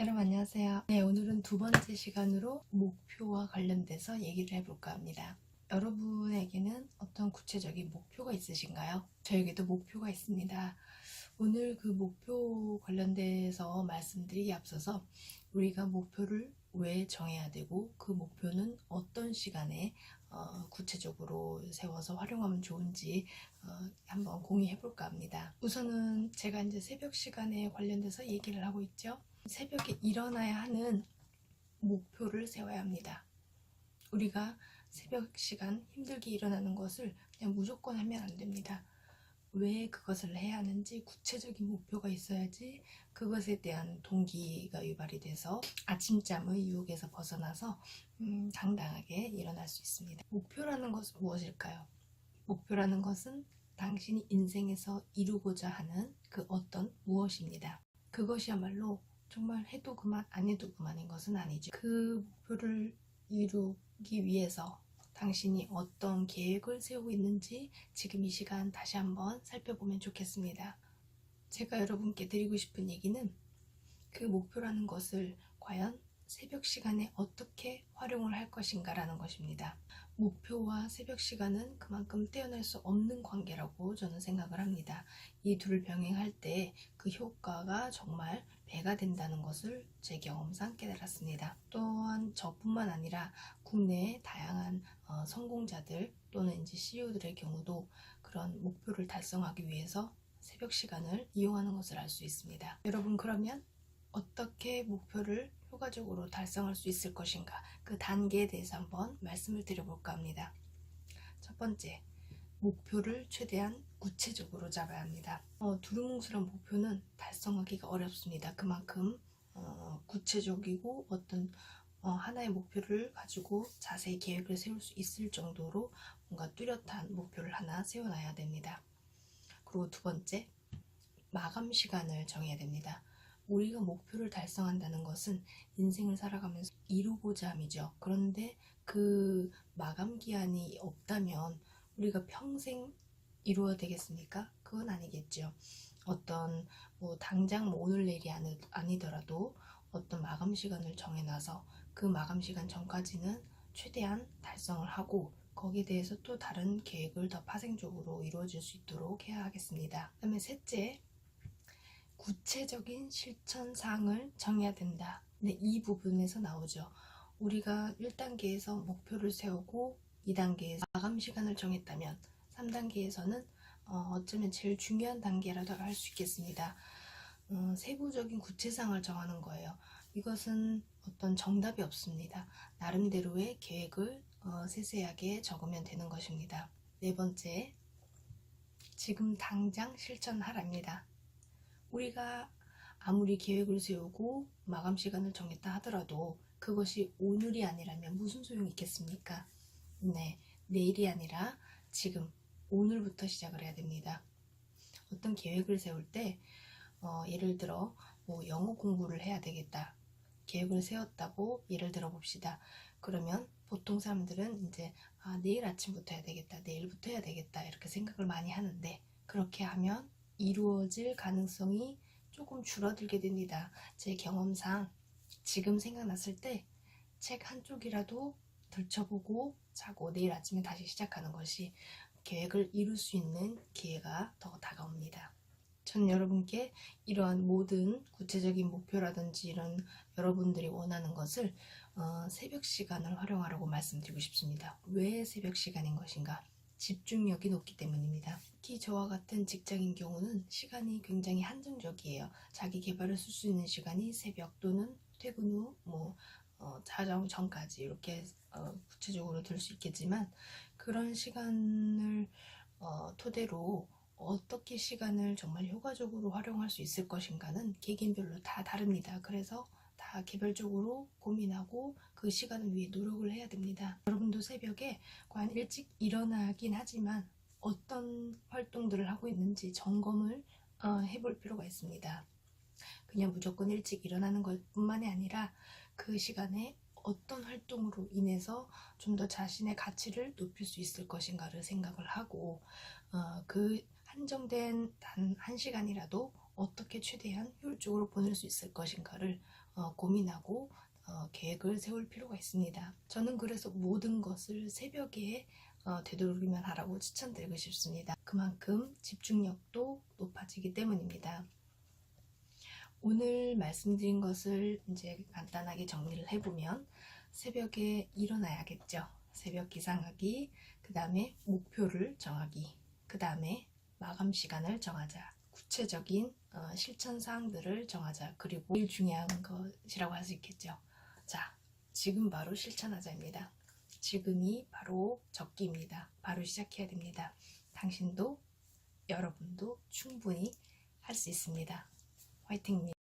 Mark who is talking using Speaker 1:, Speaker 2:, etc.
Speaker 1: 여러분 안녕하세요. 네, 오늘은 두 번째 시간으로 목표와 관련돼서 얘기를 해볼까 합니다. 여러분에게는 어떤 구체적인 목표가 있으신가요? 저에게도 목표가 있습니다. 오늘 그 목표 관련돼서 말씀드리기 앞서서 우리가 목표를 왜 정해야 되고 그 목표는 어떤 시간에 어, 구체적으로 세워서 활용하면 좋은지 어, 한번 공유해 볼까 합니다. 우선은 제가 이제 새벽 시간에 관련돼서 얘기를 하고 있죠. 새벽에 일어나야 하는 목표를 세워야 합니다. 우리가 새벽 시간 힘들게 일어나는 것을 그냥 무조건 하면 안 됩니다. 왜 그것을 해야 하는지 구체적인 목표가 있어야지 그것에 대한 동기가 유발이 돼서 아침잠의 유혹에서 벗어나서 음, 당당하게 일어날 수 있습니다. 목표라는 것은 무엇일까요? 목표라는 것은 당신이 인생에서 이루고자 하는 그 어떤 무엇입니다. 그것이야말로 정말 해도 그만 안 해도 그만인 것은 아니죠. 그 목표를 이루기 위해서 당신이 어떤 계획을 세우고 있는지 지금 이 시간 다시 한번 살펴보면 좋겠습니다. 제가 여러분께 드리고 싶은 얘기는 그 목표라는 것을 과연 새벽 시간에 어떻게 활용을 할 것인가 라는 것입니다. 목표와 새벽 시간은 그만큼 떼어낼 수 없는 관계라고 저는 생각을 합니다. 이 둘을 병행할 때 그 효과가 정말 배가 된다는 것을 제 경험상 깨달았습니다. 또한 저뿐만 아니라 국내의 다양한 어, 성공자들 또는 이제 CEO들의 경우도 그런 목표를 달성하기 위해서 새벽 시간을 이용하는 것을 알 수 있습니다. 여러분 그러면 어떻게 목표를 효과적으로 달성할 수 있을 것인가 그 단계에 대해서 한번 말씀을 드려볼까 합니다. 첫 번째, 목표를 최대한 구체적으로 잡아야 합니다. 어, 두루뭉술한 목표는 달성하기가 어렵습니다. 그만큼 어, 구체적이고 어떤 어, 하나의 목표를 가지고 자세히 계획을 세울 수 있을 정도로 뭔가 뚜렷한 목표를 하나 세워놔야 됩니다. 그리고 두 번째, 마감 시간을 정해야 됩니다. 우리가 목표를 달성한다는 것은 인생을 살아가면서 이루고자 함이죠. 그런데 그 마감 기한이 없다면 우리가 평생 이루어야 되겠습니까? 그건 아니겠죠. 어떤 뭐 당장 뭐 오늘 내일이 아니, 아니더라도 어떤 마감 시간을 정해놔서 그 마감 시간 전까지는 최대한 달성을 하고 거기에 대해서 또 다른 계획을 더 파생적으로 이루어질 수 있도록 해야 하겠습니다. 그 다음에 셋째, 구체적인 실천 사항을 정해야 된다. 네, 이 부분에서 나오죠. 우리가 1단계에서 목표를 세우고 2단계에서 마감 시간을 정했다면 3단계에서는 어, 어쩌면 제일 중요한 단계라도 할 수 있겠습니다. 음, 세부적인 구체상을 정하는 거예요. 이것은 어떤 정답이 없습니다. 나름대로의 계획을 어, 세세하게 적으면 되는 것입니다. 네 번째, 지금 당장 실천하랍니다. 우리가 아무리 계획을 세우고 마감 시간을 정했다 하더라도 그것이 오늘이 아니라면 무슨 소용이 있겠습니까? 네, 내일이 아니라 지금 오늘부터 시작을 해야 됩니다. 어떤 계획을 세울 때 어, 예를 들어 뭐 영어 공부를 해야 되겠다. 계획을 세웠다고 예를 들어 봅시다. 그러면 보통 사람들은 이제 아, 내일 아침부터 해야 되겠다. 내일부터 해야 되겠다. 이렇게 생각을 많이 하는데 그렇게 하면 이루어질 가능성이 조금 줄어들게 됩니다. 제 경험상 지금 생각났을 때 책 한쪽이라도 들춰보고 자고 내일 아침에 다시 시작하는 것이 계획을 이룰 수 있는 기회가 더 다가옵니다. 전 여러분께 이러한 모든 구체적인 목표라든지 이런 여러분들이 원하는 것을 어, 새벽 시간을 활용하라고 말씀드리고 싶습니다. 왜 새벽 시간인 것인가? 집중력이 높기 때문입니다. 특히 저와 같은 직장인 경우는 시간이 굉장히 한정적이에요. 자기 개발을 쓸 수 있는 시간이 새벽 또는 퇴근 후, 뭐, 어, 자정 전까지 이렇게 어, 구체적으로 들 수 있겠지만 그런 시간을 어, 토대로 어떻게 시간을 정말 효과적으로 활용할 수 있을 것인가는 개개인별로 다 다릅니다. 그래서 다 개별적으로 고민하고 그 시간을 위해 노력을 해야 됩니다. 여러분도 새벽에 과연 일찍 일어나긴 하지만 어떤 활동들을 하고 있는지 점검을 어, 해볼 필요가 있습니다. 그냥 무조건 일찍 일어나는 것 뿐만이 아니라 그 시간에 어떤 활동으로 인해서 좀 더 자신의 가치를 높일 수 있을 것인가를 생각을 하고 어, 그 한정된 단 한 시간이라도 어떻게 최대한 효율적으로 보낼 수 있을 것인가를 어, 고민하고 어, 계획을 세울 필요가 있습니다. 저는 그래서 모든 것을 새벽에 어, 되도록이면 하라고 추천드리고 싶습니다. 그만큼 집중력도 높아지기 때문입니다. 오늘 말씀드린 것을 이제 간단하게 정리를 해보면 새벽에 일어나야겠죠. 새벽 기상하기, 그 다음에 목표를 정하기, 그 다음에 마감 시간을 정하자. 구체적인 어, 실천 사항들을 정하자. 그리고 제일 중요한 것이라고 할 수 있겠죠. 자, 지금 바로 실천하자입니다. 지금이 바로 적기입니다. 바로 시작해야 됩니다. 당신도 여러분도 충분히 할 수 있습니다. 화이팅입니다.